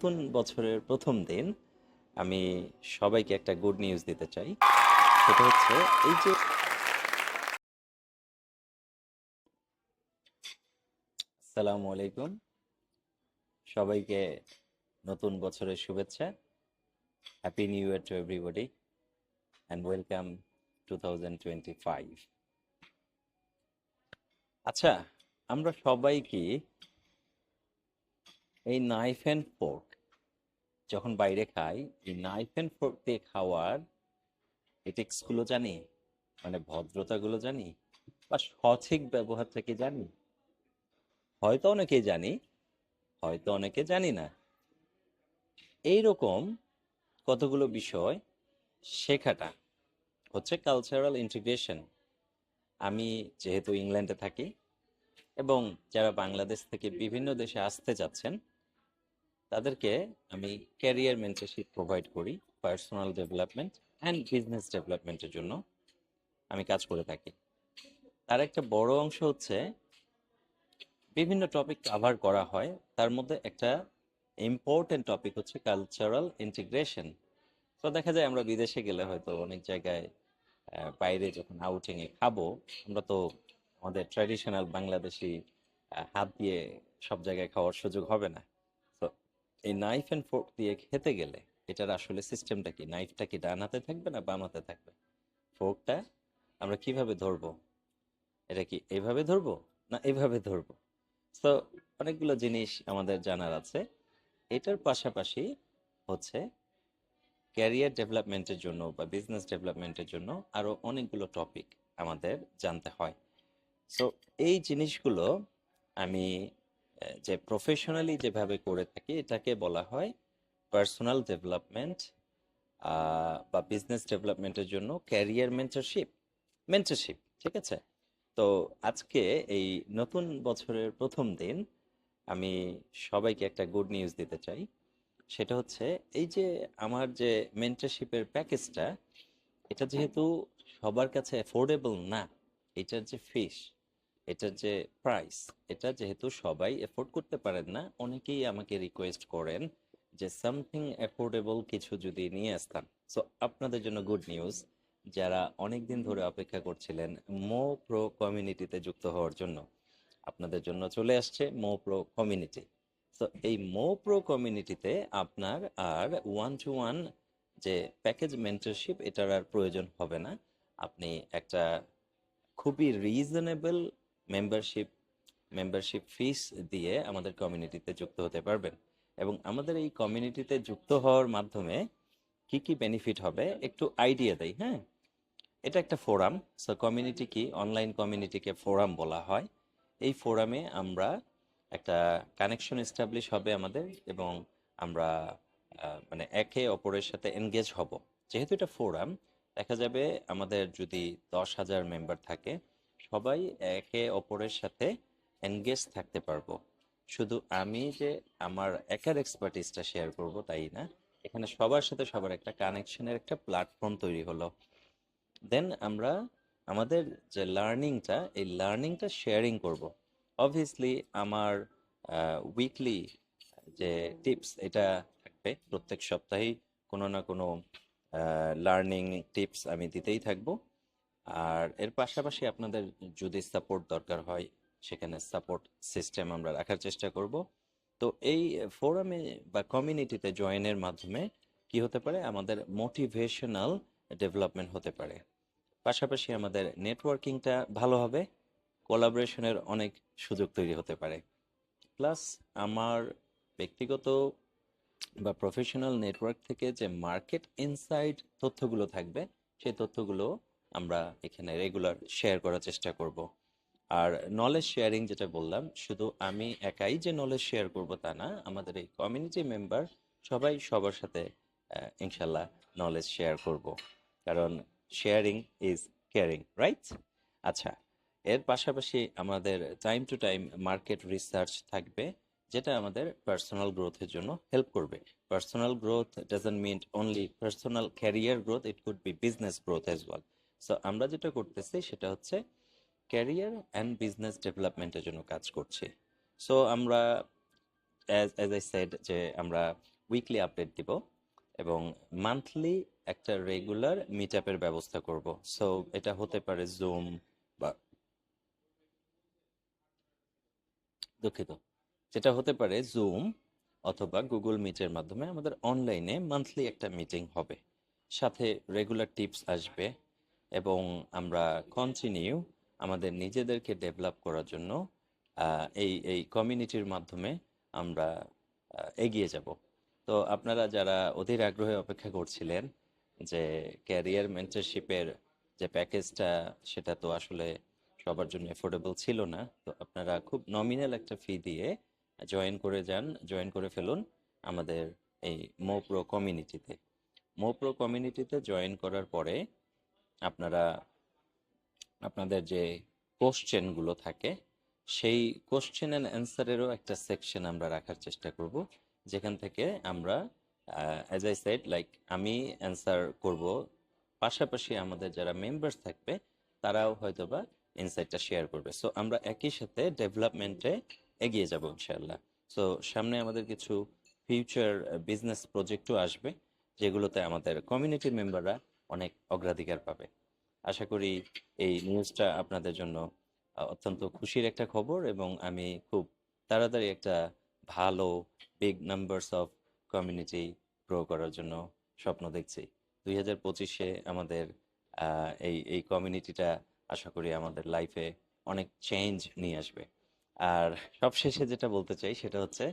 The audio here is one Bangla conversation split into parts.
নতুন বছরের প্রথম দিন আমি সবাইকে একটা গুড নিউজ দিতে চাই। সেটা হচ্ছে এই যে আসসালামু আলাইকুম। সবাইকে নতুন বছরের শুভেচ্ছা। Happy new year to everybody and welcome to thousand twenty five আচ্ছা আমরা সবাই কি এই নাইফ অ্যান্ড ফোর্ক যখন বাইরে খাই, এই নাইফ অ্যান্ড ফোর্ক দিয়ে খাওয়ার এটিক্সগুলো জানি মানে ভদ্রতাগুলো জানি, বা সঠিক ব্যবহারটা কি জানি? হয়তো অনেকেই জানি, হয়তো অনেকে জানি না। এইরকম কতগুলো বিষয় শেখাটা হচ্ছে কালচারাল ইন্টিগ্রেশন আমি যেহেতু ইংল্যান্ডে থাকি এবং যারা বাংলাদেশ থেকে বিভিন্ন দেশে আসতে যাচ্ছেন তাদেরকে আমি ক্যারিয়ার মেন্টারশিপ প্রোভাইড করি পার্সোনাল ডেভেলপমেন্ট অ্যান্ড বিজনেস ডেভেলপমেন্টের জন্য আমি কাজ করে থাকি। তার একটা বড় অংশ হচ্ছে বিভিন্ন টপিক কভার করা হয়, তার মধ্যে একটা ইম্পর্টেন্ট টপিক হচ্ছে কালচারাল ইন্টিগ্রেশন তো দেখা যায় আমরা বিদেশে গেলে হয়তো অনেক জায়গায় বাইরে যখন আউটিংয়ে খাব, আমরা তো আমাদের ট্র্যাডিশনাল বাংলাদেশি হাত দিয়ে সব জায়গায় খাওয়ার সুযোগ হবে না। এই নাইফ অ্যান্ড ফোর্ক দিয়ে খেতে গেলে এটার আসলে সিস্টেমটা কি? নাইফটা কি ডান হাতে থাকবে না বাম হাতে থাকবে? ফোর্কটা আমরা কীভাবে ধরবো? এটা কি এভাবে ধরবো না এভাবে ধরবো? তো অনেকগুলো জিনিস আমাদের জানার আছে। এটার পাশাপাশি হচ্ছে ক্যারিয়ার ডেভেলপমেন্টের জন্য বা বিজনেস ডেভেলপমেন্টের জন্য আরও অনেকগুলো টপিক আমাদের জানতে হয়। সো এই জিনিসগুলো আমি যে প্রফেশনালি যেভাবে করে থাকি, এটাকে বলা হয় পার্সোনাল ডেভেলপমেন্ট বা বিজনেস ডেভেলপমেন্টের জন্য ক্যারিয়ার মেন্টরশিপ মেন্টরশিপ ঠিক আছে? তো আজকে এই নতুন বছরের প্রথম দিন আমি সবাইকে একটা গুড নিউজ দিতে চাই। সেটা হচ্ছে এই যে আমার যে মেন্টারশিপের প্যাকেজটা এটা যেহেতু সবার কাছে অ্যাফোর্ডেবল না, এটার যে ফিস এটার যে প্রাইস এটা যেহেতু সবাই এফোর্ড করতে পারেন না, অনেকেই আমাকে রিকোয়েস্ট করেন যে সামথিং অ্যাফোর্ডেবল কিছু যদি নিয়ে আসতাম। সো আপনাদের জন্য গুড নিউজ যারা অনেক দিন ধরে অপেক্ষা করছিলেন মো প্রো কমিউনিটিতে যুক্ত হওয়ার জন্য, আপনাদের জন্য চলে আসছে মো প্রো কমিউনিটি তো এই মো প্রো কমিউনিটিতে আপনার আর ওয়ান টু ওয়ান যে প্যাকেজ মেন্টারশিপ এটার আর প্রয়োজন হবে না। আপনি একটা খুবই রিজনেবল মেম্বারশিপ মেম্বারশিপ ফিস দিয়ে আমাদের কমিউনিটিতে যুক্ত হতে পারবেন। এবং আমাদের এই কমিউনিটিতে যুক্ত হওয়ার মাধ্যমে কি কি বেনিফিট হবে একটু আইডিয়া দেয় হ্যাঁ? এটা একটা ফোরাম সো কমিউনিটি কি? অনলাইন কমিউনিটিকে ফোরাম বলা হয়। এই ফোরামে আমরা একটা কানেকশন এস্টাবলিশ হবে আমাদের এবং আমরা মানে একে অপরের সাথে এনগেজ হব। যেহেতু এটা ফোরাম দেখা যাবে আমাদের যদি দশ হাজার মেম্বার থাকে সবাই একে অপরের সাথে এনগেজ থাকতে পারব। শুধু আমি যে আমার একার এক্সপার্টিসটা শেয়ার করব তাই না, এখানে সবার সাথে সবার একটা কানেকশনের একটা প্ল্যাটফর্ম তৈরি হলো। দেন আমরা আমাদের যে লার্নিংটা এই লার্নিংটা শেয়ারিং করব। অবভিয়াসলি আমার উইকলি যে টিপস এটা থাকবে। প্রত্যেক সপ্তাহেই কোনো না কোনো লার্নিং টিপস আমি দিতেই থাকব। আর এর পাশাপাশি আপনাদের যদি সাপোর্ট দরকার হয়, সেখানে সাপোর্ট সিস্টেম আমরা রাখার চেষ্টা করব। তো এই ফোরামে বা কমিউনিটিতে জয়েনের মাধ্যমে কি হতে পারে? আমাদের মোটিভেশনাল ডেভেলপমেন্ট হতে পারে। পাশাপাশি আমাদের নেটওয়ার্কিংটা ভালো হবে কোলাবোরেশনের অনেক সুযোগ তৈরি হতে পারে। প্লাস আমার ব্যক্তিগত বা প্রফেশনাল নেটওয়ার্ক থেকে যে মার্কেট ইনসাইড তথ্যগুলো থাকবে, সেই তথ্যগুলো আমরা এখানে রেগুলার শেয়ার করার চেষ্টা করব। আর নলেজ শেয়ারিং যেটা বললাম, শুধু আমি একাই যে নলেজ শেয়ার করব তা না, আমাদের এই কমিউনিটি মেম্বার সবাই সবার সাথে ইনশাল্লাহ নলেজ শেয়ার করব। কারণ শেয়ারিং ইজ কেয়ারিং রাইট আচ্ছা এর পাশাপাশি আমাদের time to time market research থাকবে, যেটা আমাদের পার্সোনাল গ্রোথের জন্য হেল্প করবে। Personal growth doesn't mean only personal career growth it could be business growth as well so আমরা যেটা করতেছি সেটা হচ্ছে ক্যারিয়ার অ্যান্ড বিজনেস ডেভেলপমেন্টের জন্য কাজ করছি। সো আমরা অ্যাজ অ্যাজ আই সেড যে আমরা উইকলি আপডেট দিব এবং মান্থলি একটা রেগুলার মিট আপের ব্যবস্থা করব। সো এটা হতে পারে জুম বা দুঃখিত। যেটা হতে পারে জুম অথবা গুগল মিটের মাধ্যমে আমাদের অনলাইনে মান্থলি একটা মিটিং হবে। সাথে রেগুলার টিপস আসবে। এবং আমরা কন্টিনিউ আমাদের নিজেদেরকে ডেভেলপ করার জন্য এই এই কমিউনিটির মাধ্যমে আমরা এগিয়ে যাব। তো আপনারা যারা অধীর আগ্রহে অপেক্ষা করছিলেন যে ক্যারিয়ার মেন্টারশিপের যে প্যাকেজটা সেটা তো আসলে সবার জন্য এফোর্ডেবল ছিল না, তো আপনারা খুব নমিনাল একটা ফি দিয়ে জয়েন করে যান জয়েন করে ফেলুন আমাদের এই মোপ্রো কমিউনিটিতে মোপ্রো কমিউনিটিতে জয়েন করার পরে আপনারা, আপনাদের যে কোশ্চেনগুলো থাকে, সেই কোশ্চেন অ্যান্ড অ্যান্সারেরও একটা সেকশন আমরা রাখার চেষ্টা করব, যেখান থেকে আমরা অ্যাজ আই সেড লাইক আমি অ্যান্সার করব। পাশাপাশি আমাদের যারা মেম্বার্স থাকবে, তারাও হয়তোবা ইনসাইটটা শেয়ার করবে। সো আমরা একই সাথে ডেভেলপমেন্টে এগিয়ে যাব, ইনশাআল্লাহ। সো সামনে আমাদের কিছু ফিউচার বিজনেস প্রজেক্টও আসবে, যেগুলোতে আমাদের কমিউনিটি মেম্বাররা অনেক অগ্রাধিকার পাবে। আশা করি এই নিউজটা আপনাদের জন্য অত্যন্ত খুশির একটা খবর এবং আমি খুব তাড়াতাড়ি একটা ভালো big numbers of community grow করার জন্য স্বপ্ন দেখছি। দুই হাজার পঁচিশে আমাদের এই এই কমিউনিটিটা আশা করি আমাদের লাইফে অনেক চেঞ্জ নিয়ে আসবে। আর সবশেষে যেটা বলতে চাই সেটা হচ্ছে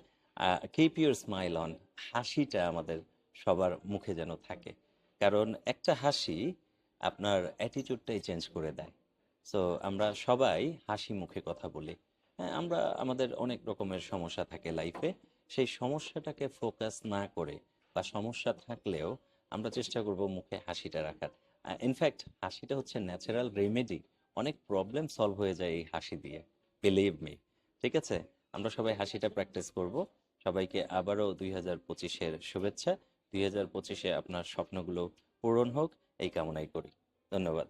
কিপ ইউর স্মাইল অন হাসিটা আমাদের সবার মুখে যেন থাকে। কারণ একটা হাসি আপনার অ্যাটিটিউডটাই চেঞ্জ করে দেয়। সো আমরা সবাই হাসি মুখে কথা বলি। হ্যাঁ আমরা, আমাদের অনেক রকমের সমস্যা থাকে লাইফে সেই সমস্যাটাকে ফোকাস না করে বা সমস্যা থাকলেও আমরা চেষ্টা করব মুখে হাসিটা রাখার। ইনফ্যাক্ট হাসিটা হচ্ছে ন্যাচারাল রেমেডি অনেক প্রবলেম সলভ হয়ে যায় এই হাসি দিয়ে। বিলিভ মি ঠিক আছে? আমরা সবাই হাসিটা প্র্যাকটিস করব। সবাইকে আবারও দুই হাজার পঁচিশের শুভেচ্ছা। দুই আপনার স্বপ্নগুলো পূরণ হোক এই কামনাই করি। ধন্যবাদ।